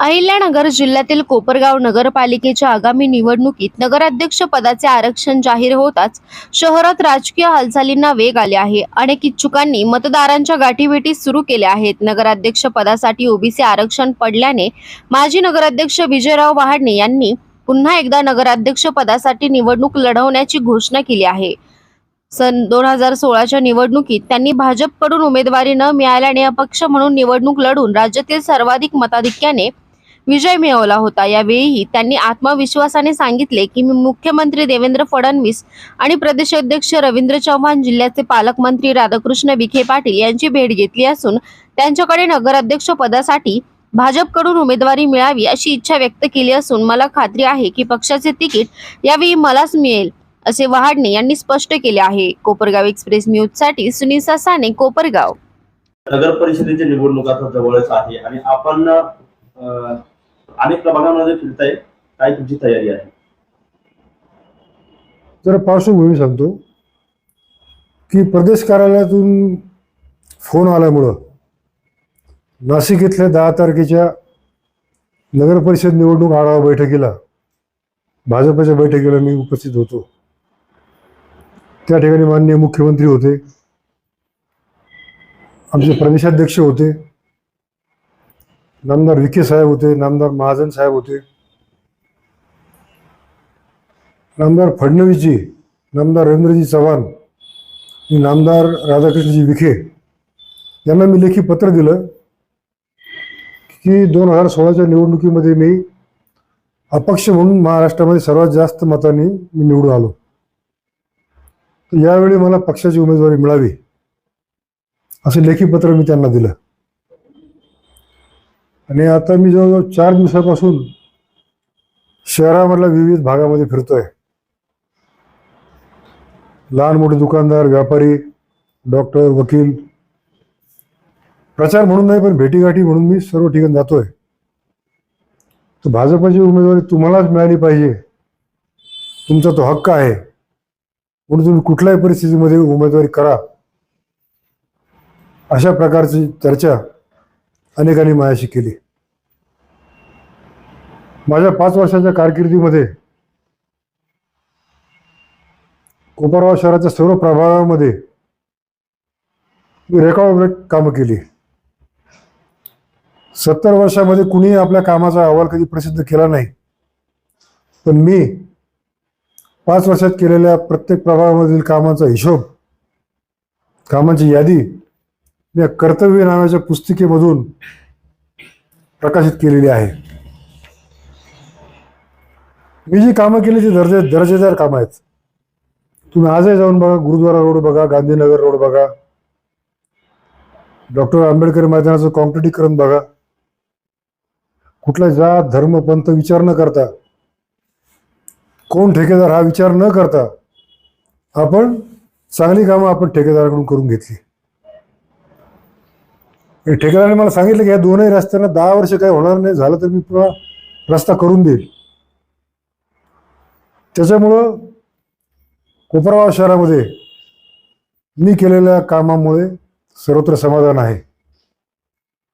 अहिल्यानगर जिल्ह्यातील कोपरगाव नगरपालिकेच्या आगामी निवडणुकीत नगराध्यक्ष पदाचे आरक्षण जाहीर होताच शहरात राजकीय हालचालींना वेग आले आहे. अनेक इच्छुकांनी मतदारांच्या गाठीभेटी सुरू केल्या आहेत. नगराध्यक्ष पदासाठी ओबीसी आरक्षण पडल्याने माजी नगराध्यक्ष विजयराव वहाडणे यांनी पुन्हा एकदा नगराध्यक्ष पदासाठी निवडणूक लढवण्याची घोषणा केली आहे. सन दोन हजार सोळाच्या निवडणुकीत त्यांनी भाजपकडून उमेदवारी न मिळाल्याने अपक्ष म्हणून निवडणूक लढून राज्यातील सर्वाधिक मताधिक्याने विजय मिळवला होता. यावेळीही त्यांनी आत्मविश्वासाने सांगितले की मी मुख्यमंत्री देवेंद्र फडणवीस आणि प्रदेशाध्यक्ष रवींद्र चव्हाण जिल्ह्याचे पालकमंत्री राधाकृष्ण विखे पाटील यांची भेट घेतली असून त्यांच्याकडे नगराध्यक्ष पदासाठी भाजपकडून उमेदवारी मिळावी अशी इच्छा व्यक्त केली असून मला खात्री आहे की पक्षाचे तिकीट यावेळी मलाच मिळेल असे वहाडणे यांनी स्पष्ट केले आहे. कोपरगाव एक्सप्रेस न्यूजसाठी सुनील सासाने कोपरगाव. नगर परिषदेची निवडणूक आता जवळच आहे आणि आपण अनेक प्रभागामध्ये फिरताय काय तुमची तयारी आहे? जरा पार्श्वभूमी सांगतो की प्रदेश कार्यालयातून फोन आल्यामुळं नाशिक इथल्या दहा तारखेच्या नगर परिषद निवडणूक आढावा बैठकीला भाजपच्या बैठकीला मी उपस्थित होतो. त्या ठिकाणी माननीय मुख्यमंत्री होते आमचे प्रदेशाध्यक्ष होते. नामदार विखे साहेब होते नामदार महाजन साहेब होते. नामदार फडणवीसजी नामदार रवींद्रजी चव्हाण आणि नामदार राधाकृष्णजी विखे यांना मी लेखी पत्र दिलं की दोन हजार सोळाच्या निवडणुकीमध्ये मी अपक्ष म्हणून महाराष्ट्रामध्ये सर्वात जास्त मतांनी मी निवडून आलो. तर यावेळी मला पक्षाची उमेदवारी मिळावी असं लेखी पत्र मी त्यांना दिलं. आणि आता मी जवळजवळ चार दिवसापासून शहरामधल्या विविध भागामध्ये फिरतोय. लहान मोठे दुकानदार व्यापारी डॉक्टर वकील प्रचार म्हणून नाही पण भेटीगाठी म्हणून मी सर्व ठिकाणी जातोय. तर भाजपची उमेदवारी तुम्हालाच मिळाली पाहिजे. तुमचा तो हक्क आहे. म्हणून तुम्ही कुठल्याही परिस्थितीमध्ये उमेदवारी करा. अशा प्रकारची चर्चा अनेकांनी मायाशी केली. माझ्या पाच वर्षाच्या कारकिर्दीमध्ये कोपरगाव शहराच्या सर्व प्रभागामध्ये मी रेकॉर्ड ब्रेक कामं केली. सत्तर वर्षामध्ये कुणीही आपल्या कामाचा अहवाल कधी प्रसिद्ध केला नाही. पण मी पाच वर्षात केलेल्या प्रत्येक प्रभागामधील कामाचा हिशोब कामांची यादी या कर्तव्य नावाच्या पुस्तिकेमधून प्रकाशित केलेली आहे. मी जी कामं केली ती दर्जे दर्जेदार कामं आहेत. तुम्ही आजही जाऊन बघा गुरुद्वारा रोड बघा गांधीनगर रोड बघा. डॉक्टर आंबेडकर मैदानाचं कॉन्क्रिटीकरण बघा. कुठला जात धर्म पंथ विचार न करता कोण ठेकेदार हा विचार न करता आपण चांगली कामं आपण ठेकेदाराकडून करून घेतली. ठेकेदाराने मला सांगितलं की या दोनही रस्त्यांना दहा वर्ष काही होणार नाही झालं तर मी पुन्हा रस्ता करून देईल त्याच्यामुळं कोपरगाव शहरामध्ये मी केलेल्या कामामुळे सर्वत्र समाधान आहे.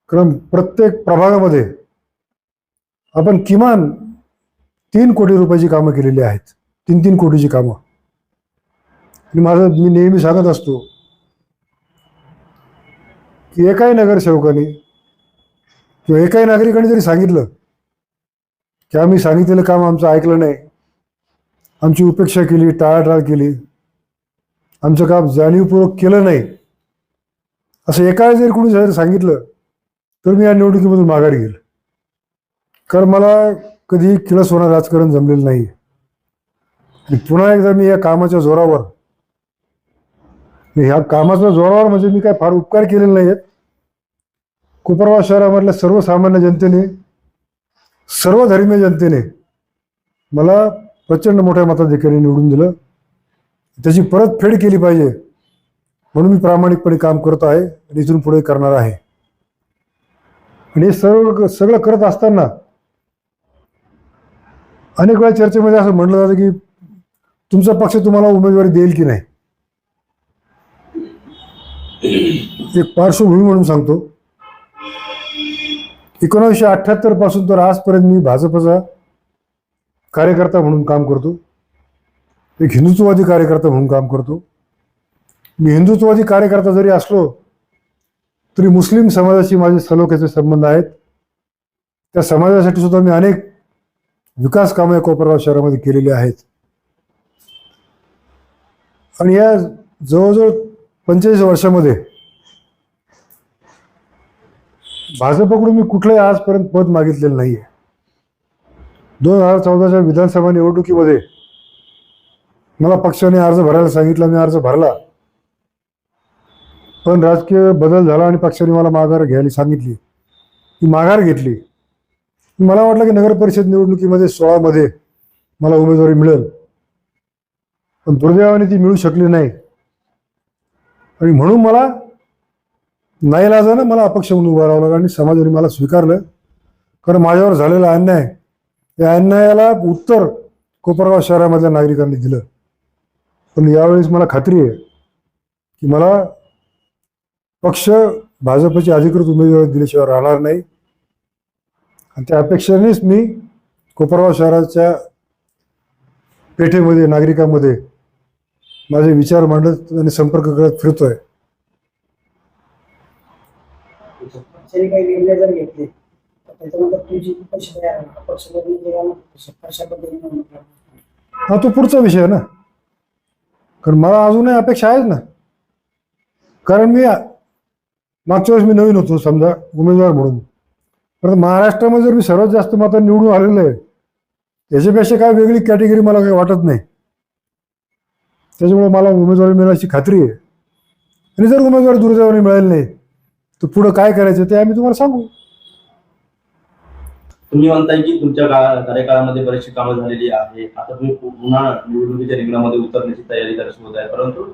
कारण प्रत्येक प्रभागामध्ये आपण किमान तीन कोटी रुपयाची कामं केलेली आहेत. तीन तीन कोटीची कामं. आणि माझं मी नेहमी सांगत असतो की एकाही नगरसेवकाने किंवा एकाही नागरिकाने जरी सांगितलं की आम्ही सांगितलेलं काम आमचं ऐकलं नाही आमची उपेक्षा केली टाळाटाळ केली आमचं काम जाणीवपूर्वक केलं नाही असं एका जरी कोणी जर सांगितलं तर मी या निवडणुकीमधून माघारी घेईल कारण मला कधी किळस होणार राजकारण जमलेलं नाही. आणि पुन्हा एकदा मी या कामाच्या जोरावर ह्या कामाच्या जोरावर म्हणजे मी काय फार उपकार केलेले नाही आहेत कोपरगाव शहरामधल्या सर्वसामान्य जनतेने सर्व धर्मीय जनतेने मला प्रचंड मोठ्या मताधिकारी निवडून दिलं. त्याची परतफेड केली पाहिजे म्हणून मी प्रामाणिकपणे काम करत आहे आणि इथून पुढे करणार आहे. आणि हे सर्व सगळं करत असताना अनेक वेळा चर्चेमध्ये असं म्हटलं जातं की तुमचा पक्ष तुम्हाला उमेदवारी देईल की नाही? एक पार्श्वभूमी म्हणून सांगतो. एकोणीसशे अठ्ठ्याहत्तरपासून तर आजपर्यंत मी भाजपचा कार्यकर्ता म्हणून काम करतो. एक हिंदुत्ववादी कार्यकर्ता म्हणून काम करतो. मी हिंदुत्ववादी कार्यकर्ता जरी असलो तरी मुस्लिम समाजाशी माझे सलोख्याचे संबंध आहेत. त्या समाजासाठी सुद्धा मी अनेक विकास कामं या कोपरगाव शहरामध्ये केलेली आहेत. आणि या जवळजवळ पंचेचाळीस वर्षामध्ये. भाजपकडून मी कुठलंही आजपर्यंत पद मागितलेलं नाहीये. दोन हजार चौदाच्या विधानसभा निवडणुकीमध्ये मला पक्षाने अर्ज भरायला सांगितला मी अर्ज भरला. पण राजकीय बदल झाला आणि पक्षाने मला माघार घ्यायला सांगितली. ती माघार घेतली. मला वाटलं की नगर परिषद निवडणुकीमध्ये सोळामध्ये मला उमेदवारी मिळेल. पण दुर्दैवाने ती मिळू शकली नाही. आणि म्हणून मला नाईलाजानं मला अपक्ष म्हणून उभं राहावं लागलं आणि समाजाने मला स्वीकारलं. कारण माझ्यावर झालेला अन्याय या अन्यायाला उत्तर कोपरगाव शहरामधल्या नागरिकांनी दिलं. पण यावेळेस मला खात्री आहे की मला पक्ष भाजपचे अधिकृत उमेदवारी दिल्याशिवाय राहणार नाही. आणि त्या अपेक्षेनेच मी कोपरगाव शहराच्या पेठेमध्ये नागरिकांमध्ये माझे विचार मांडत आणि संपर्क करत फिरतोय पक्षाने काही निर्णय जर घेतले तर त्याच्यानंतर तुमची पक्ष तयार आहे. पक्षामध्ये निघाला कशा पद्धतीने निवडणूक लढवणार? हा तो पुढचा विषय आहे ना कारण मला अजूनही अपेक्षा आहेत ना कारण मी मागच्या वेळेस मी नवीन होतो समजा उमेदवार म्हणून परंतु महाराष्ट्रामध्ये जर मी सर्वात जास्त मतं निवडून आलेलं आहे याच्यापेक्षा काय वेगळी कॅटेगरी मला काही वाटत नाही त्याच्यामुळे मला उमेदवारी मिळायची खात्री आहे. आणि जर उमेदवारी दुर्दैवाने मिळाली नाही तर पुढं काय करायचं ते आम्ही तुम्हाला सांगू. तुम्ही म्हणताय की तुमच्या कार्यकाळामध्ये बरीचशी कामं झालेली आहे आता तुम्ही पुन्हा निवडणुकीच्या रिंगणामध्ये उतरण्याची तयारी दर्शवत होत आहे. परंतु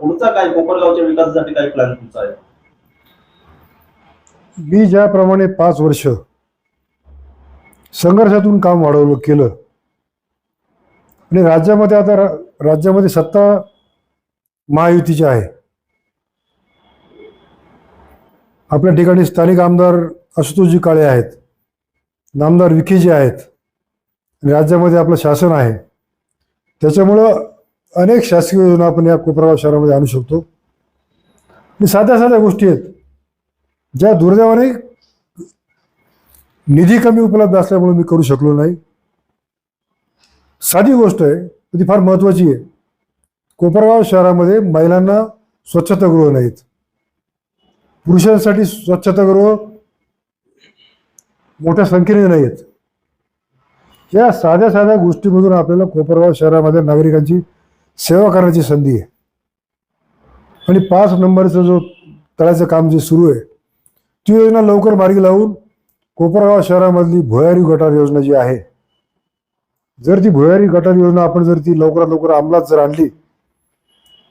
पुढचा काय कोपरगावच्या विकासासाठी काय प्लॅन तुमचा आहे? मी ज्याप्रमाणे पाच वर्ष संघर्षातून काम वाढवलं केलं आणि राज्यामध्ये आता रा- राज्यामध्ये सत्ता महायुतीची आहे. आपल्या ठिकाणी स्थानिक आमदार आशुतोषजी काळे आहेत. नामदार विखेजी आहेत. राज्यामध्ये आपलं शासन आहे. त्याच्यामुळं अनेक शासकीय योजना आपण या कोपरगाव शहरामध्ये आणू शकतो. आणि साध्या साध्या गोष्टी आहेत. ज्या दुर्दैवाने निधी कमी उपलब्ध असल्यामुळे मी करू शकलो नाही. साधी गोष्ट आहे पण ती फार महत्त्वाची आहे. कोपरगाव शहरामध्ये महिलांना स्वच्छतागृह नाहीत. पुरुषांसाठी स्वच्छतागृह मोठ्या संख्येने नाही आहेत या साध्या साध्या गोष्टीमधून आपल्याला कोपरगाव शहरामध्ये नागरिकांची सेवा करण्याची संधी आहे. आणि पाच नंबरचं जो तळाचं काम जे सुरू आहे ती योजना लवकर मार्गी लावून कोपरगाव शहरामधली भुयारी गटार योजना जी आहे जर ती भुयारी गटार योजना आपण जर ती लवकरात लवकर अंमलात जर आणली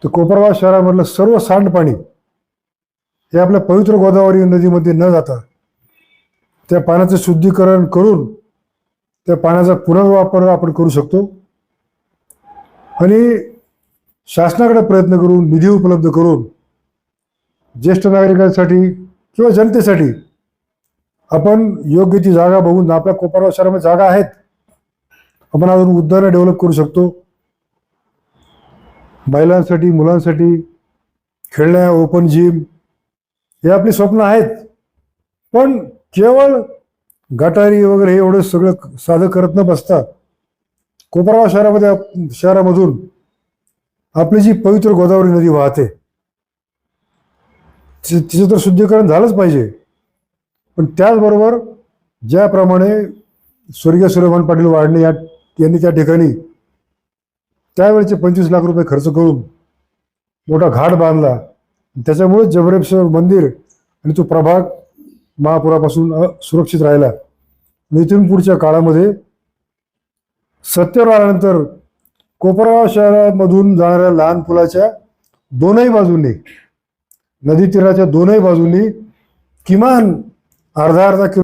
तर कोपरगाव शहरामधलं सर्व सांडपाणी हे आपल्या पवित्र गोदावरी नदीमध्ये न जाता त्या पाण्याचं शुद्धीकरण करून त्या पाण्याचा पुनर्वापर आपण करू शकतो. आणि शासनाकडे प्रयत्न करून निधी उपलब्ध करून ज्येष्ठ नागरिकांसाठी किंवा जनतेसाठी आपण योग्य ती जागा बघून आपल्या कोपरगाव शहरामध्ये जागा आहेत. आपण अजून उद्यानं डेव्हलप करू शकतो. बायलांसाठी मुलांसाठी खेळण्या ओपन जिम हे आपली स्वप्न आहेत. पण केवळ गटारी वगैरे हे एवढं सगळं साधं करत न बसता कोपरगाव शहरामध्ये शहरामधून आपली जी पवित्र गोदावरी नदी वाहते ति- तिचं तर शुद्धीकरण झालंच पाहिजे. पण त्याचबरोबर ज्याप्रमाणे स्वर्गीय सूर्यमान पाटील वाढणे या यांनी त्या ठिकाणी त्यावेळेचे पंचवीस लाख रुपये खर्च करून मोठा घाट बांधला. त्याच्यामुळे जबरेश्वर मंदिर आणि तो प्रभाग महापुरापासून सुरक्षित राहिला. आणि इथून पुढच्या काळामध्ये सत्तेवर आल्यानंतर कोपरगाव शहरामधून जाणाऱ्या लहान पुलाच्या दोनही बाजूंनी नदी तीराच्या दोनही बाजूंनी किमान अर्धा अर्धा किलो